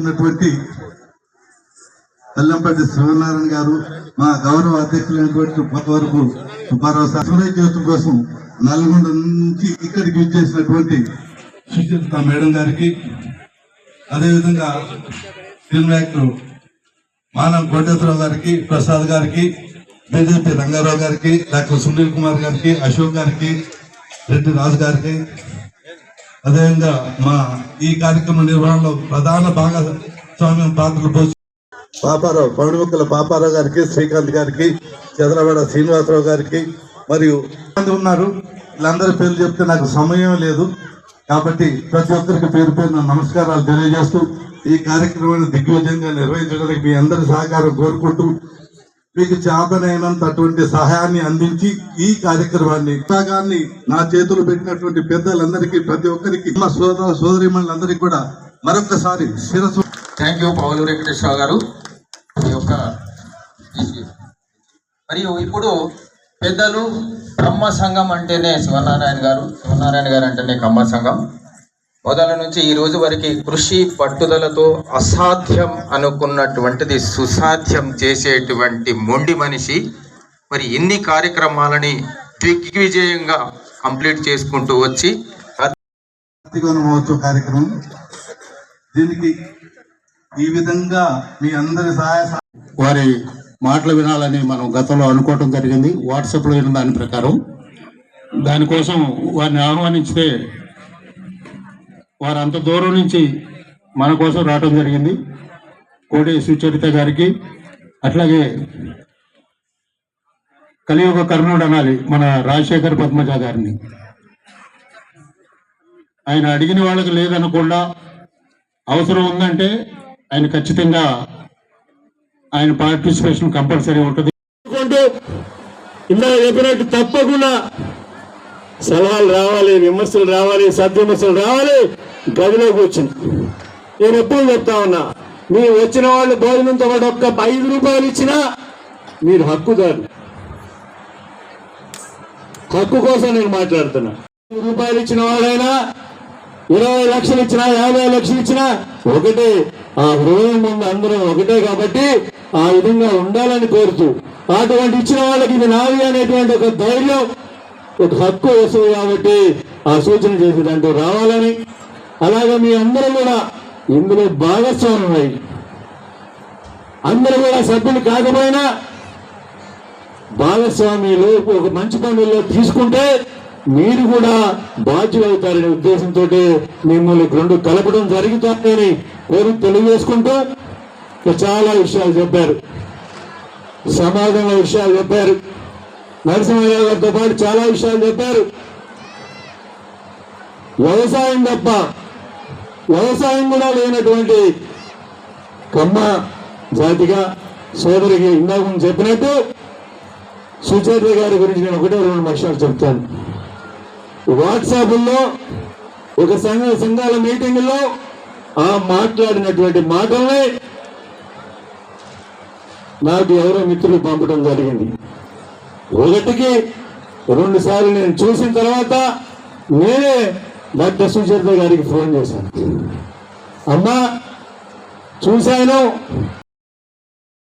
ఉన్నటువంటి తెల్లంపల్లి శివనారాయణ గారు మా గౌరవ అధ్యక్షులైనటువంటి వరకు సుబ్బారావు సార్ సూర్య జ్యోతి కోసం నల్గొండ నుంచి ఇక్కడికి విచ్చేసినటువంటి సుచిత మేడం గారికి అదేవిధంగా ఫిల్మ్ యాక్టర్ మానం కోటేశ్వరరావు గారికి ప్రసాద్ గారికి బీజేపీ రంగారావు గారికి డాక్టర్ సునీల్ కుమార్ గారికి అశోక్ గారికి రెడ్డి రాజు గారికి అదేవిధంగా మా ఈ కార్యక్రమ నిర్వహణలో ప్రధాన భాగస్వామ్యం పాత్రలు పోషి పాపారావు పౌడిముక్కల పాపారావు గారికి శ్రీకాంత్ గారికి చంద్రవాడ శ్రీనివాసరావు గారికి మరియు మంది ఉన్నారు. వీళ్ళందరి పేర్లు చెప్తే నాకు సమయం లేదు. కాబట్టి ప్రతి ఒక్కరికి పేరు పేరున నమస్కారాలు తెలియజేస్తూ ఈ కార్యక్రమాన్ని దిగ్విజయంగా నిర్వహించడానికి మీ అందరి సహకారం కోరుకుంటూ మీకు చేతనైనంత అటువంటి సహాయాన్ని అందించి ఈ కార్యక్రమాన్ని విభాగాన్ని నా చేతులు పెట్టినటువంటి పెద్దలందరికీ ప్రతి ఒక్కరికి మా సోదర సోదరిమణులందరికీ కూడా మరొకసారి శిరస్సు. థ్యాంక్ యూ పౌలు వెంకటేశ్వర గారు. మీ యొక్క మరియు ఇప్పుడు పెద్దలు బ్రహ్మ సంఘం అంటేనే శివనారాయణ గారు శివనారాయణ గారు అంటేనే కమ్మ సంఘం. మొదల నుంచి ఈ రోజు వరకు కృషి పట్టుదలతో అసాధ్యం అనుకున్నటువంటిది సుసాధ్యం చేసేటువంటి మొండి మనిషి మరి ఎన్ని కార్యక్రమాలని దిగ్విజయంగా కంప్లీట్ చేసుకుంటూ వచ్చి కార్యక్రమం. దీనికి ఈ విధంగా మీ అందరి సహాయ సహ- వారి మాటలు వినాలని మనం గతంలో అనుకోవటం జరిగింది. వాట్సాప్లో విన్న దాని ప్రకారం. దానికోసం వారిని ఆహ్వానించితే వారు అంత దూరం నుంచి మన కోసం రావడం జరిగింది. కోటి సుచరిత గారికి అట్లాగే కలియుగ కర్ణుడు అనాలి మన రాజశేఖర్ పద్మజ గారిని. ఆయన అడిగిన వాళ్ళకి లేదనకుండా అవసరం ఉందంటే ఆయన ఖచ్చితంగా ఆయన పార్టిసిపేషన్ కంపల్సరీ ఉంటుంది. ఇందాక చెప్పినట్టు తప్పకుండా సలహాలు రావాలి విమర్శలు రావాలి సద్విమర్శలు రావాలి గదిలో కూర్చుని. నేను ఎప్పుడు చెప్తా ఉన్నా మీరు వచ్చిన వాళ్ళు భోజనంతో పాటు ఒక్క ఐదు రూపాయలు ఇచ్చినా మీరు హక్కుదారు హక్కు కోసం నేను మాట్లాడుతున్నా. రూపాయలు ఇచ్చిన వాళ్ళైనా ఇరవై లక్షలు ఇచ్చినా యాభై లక్షలు ఇచ్చినా ఒకటే. ఆ హృదయం ముందు అందరం ఒకటే కాబట్టి ఆ విధంగా ఉండాలని కోరుతూ అటువంటి ఇచ్చిన వాళ్ళకి ఇది నాది అనేటువంటి ఒక ధైర్యం ఒక హక్కు వస్తుంది కాబట్టి ఆ సూచన చేసి దాంట్లో రావాలని అలాగే మీ అందరూ కూడా ఇందులో భాగస్వామ్యమై అందరూ కూడా సభ్యులు కాకపోయినా భాగస్వామ్యులు ఒక మంచి పనుల్లో తీసుకుంటే మీరు కూడా బాధ్యులు అవుతారనే ఉద్దేశంతో మిమ్మల్ని రెండు కలపడం జరుగుతుందని కోరి తెలియజేసుకుంటూ చాలా విషయాలు చెప్పారు. సమాజంలో విషయాలు చెప్పారు. నరసింహయ్య గారితో పాటు చాలా విషయాలు చెప్పారు. వ్యవసాయం తప్ప వ్యవసాయం కూడా లేనటువంటి కమ్మ జాతిగా సోదరికి ఇందాక ముందు చెప్పినట్టు సుచేత గారి గురించి నేను ఒకటే రెండు విషయాలు చెప్తాను. వాట్సాప్లో ఒక సంఘ సంఘాల మీటింగ్లో ఆ మాట్లాడినటువంటి మాటల్ని నాకు ఎవరో మిత్రులు పంపడం జరిగింది. ఒకటికి రెండు సార్లు నేను చూసిన తర్వాత నేనే డాక్టర్ సుచరిత గారికి ఫోన్ చేశాను. అమ్మా చూశాను.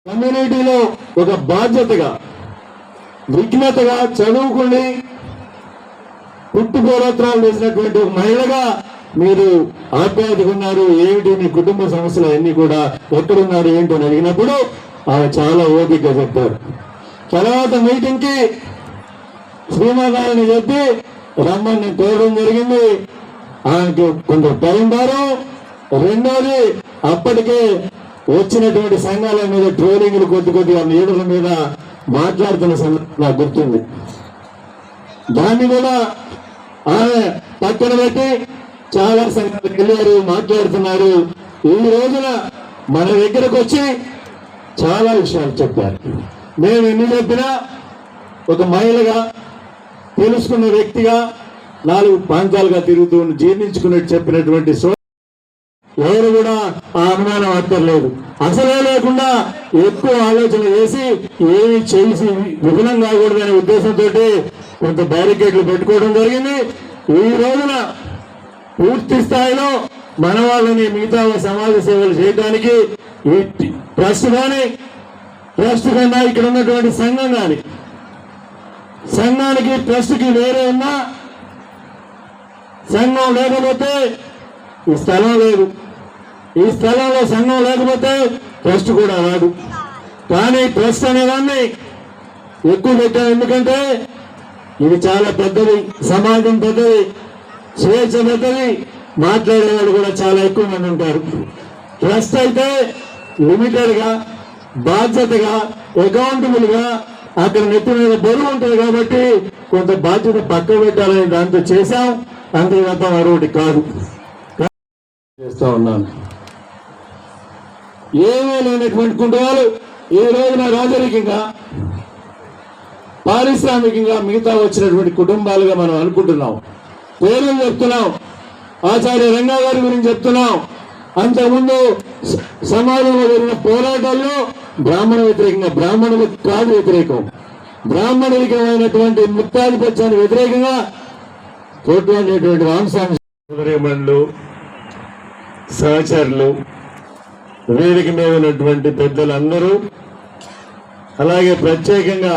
కమ్యూనిటీలో ఒక బాధ్యతగా విఘ్నతగా చదువుకుని పుట్టుకోరత్రాలు చేసినటువంటి ఒక మహిళగా మీరు ఆప్యాయతగా ఉన్నారు. ఏమిటి మీ కుటుంబ సమస్యలు? అన్నీ కూడా ఎక్కడున్నారు? ఏంటో అని అడిగినప్పుడు ఆమె చాలా ఓపికగా చెప్పారు. తర్వాత మీటింగ్కి శ్రీమాతారిని చెప్పి రమ్మని కోరడం జరిగింది. ఆయనకి కొంత టైం భారం. రెండోది అప్పటికే వచ్చినటువంటి సంఘాల మీద ట్రోలింగ్లు కొద్ది కొద్దిగా లీడర్ల మీద మాట్లాడుతున్న సంఘటన గుర్తుంది. దాన్ని కూడా ఆమె పక్కన పెట్టి చాలా సంఘాలకు వెళ్ళారు మాట్లాడుతున్నారు. ఈ రోజున మన దగ్గరకు వచ్చి చాలా విషయాలు చెప్పారు. మేము ఎన్ని చెప్పినా ఒక మహిళగా తెలుసుకున్న వ్యక్తిగా నాలుగు ప్రాంతాలుగా తిరుగుతూ జీర్ణించుకున్నట్టు చెప్పినటువంటి సో ఎవరు కూడా ఆ అనుమానం అక్కర్లేదు. అసలే లేకుండా ఎక్కువ ఆలోచన చేసి ఏమి చేసి విఫలం కాకూడదనే ఉద్దేశంతో కొంత బ్యారికేడ్లు పెట్టుకోవడం జరిగింది. ఈ రోజున పూర్తి స్థాయిలో మన వాళ్ళని మిగతా సమాజ సేవలు చేయడానికి ఈ ట్రస్ట్ కానీ ట్రస్ట్ కన్నా ఇక్కడ ఉన్నటువంటి సంఘం కానీ సంఘానికి ట్రస్ట్కి వేరే ఉన్నా సంఘం లేకపోతే ఈ స్థలం లేదు. ఈ స్థలంలో సంఘం లేకపోతే ట్రస్ట్ కూడా రాదు. కానీ ట్రస్ట్ అనేదాన్ని ఎక్కువ పెట్టాం ఎందుకంటే ఇది చాలా పెద్దది సమాజం పెద్దది స్వేచ్ఛ పెద్దది మాట్లాడేవాళ్ళు కూడా చాలా ఎక్కువ మంది ఉంటారు. ట్రస్ట్ అయితే లిమిటెడ్గా బాధ్యతగా అకౌంటబుల్గా అక్కడ నెత్తి మీద బరువు ఉంటుంది కాబట్టి కొంత బాధ్యత పక్క పెట్టాలని దాంతో చేశాం. అంతే మరొకటి కాదు. చేస్తా ఉన్నాను. ఏమీ లేనటువంటి కుటుంబాలు ఈ రోజున రాజరికంగా పారిశ్రామికంగా మిగతా వచ్చినటువంటి కుటుంబాలుగా మనం అనుకుంటున్నాం. పేర్లు చెప్తున్నాం. ఆచార్య రంగా గారి గురించి చెప్తున్నాం. అంతకుముందు సమాజంలో జరిగిన పోరాటాల్లో బ్రాహ్మణ వ్యతిరేకంగా బ్రాహ్మణులకు కాదు వ్యతిరేకం. బ్రాహ్మణికమైనటువంటి ముక్తాధిపత్యానికి వ్యతిరేకంగా పోట్లాడేటువంటి రామస్వామి సోదరీమణులు సహచరులు వేదిక మీద ఉన్నటువంటి పెద్దలందరూ అలాగే ప్రత్యేకంగా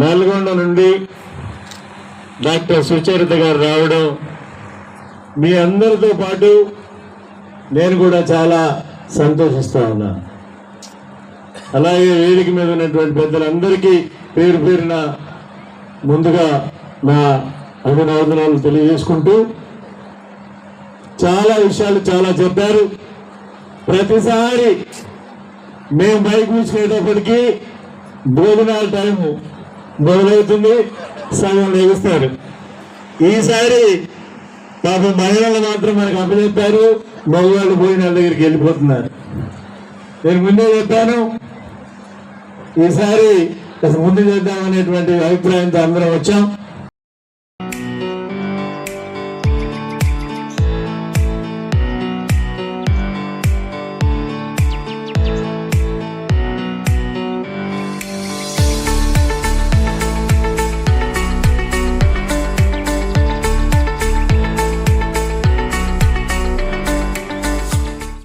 నల్గొండ నుండి డాక్టర్ సుచరిత గారు రావడం మీ అందరితో పాటు నేను కూడా చాలా సంతోషిస్తా ఉన్నాను. అలాగే వేదిక మీద ఉన్నటువంటి పెద్దలందరికీ పేరు పేరున ముందుగా నా అభినందనాలు తెలియజేసుకుంటూ చాలా విషయాలు చాలా చెప్పారు. ప్రతిసారి మేము బైక్ కూర్చునేటప్పటికీ భోజనాల టైం మొదలవుతుంది. సగం లేగుస్తారు. ఈసారి పాప మహిళలు మాత్రం మనకు అప్పచెప్పారు. మగవాళ్ళు పోయిన దగ్గరికి వెళ్ళిపోతున్నారు. నేను ముందే చెప్పాను ఈసారి కాస్త ముందు చేద్దామనేటువంటి అభిప్రాయంతో అందరం వచ్చాం.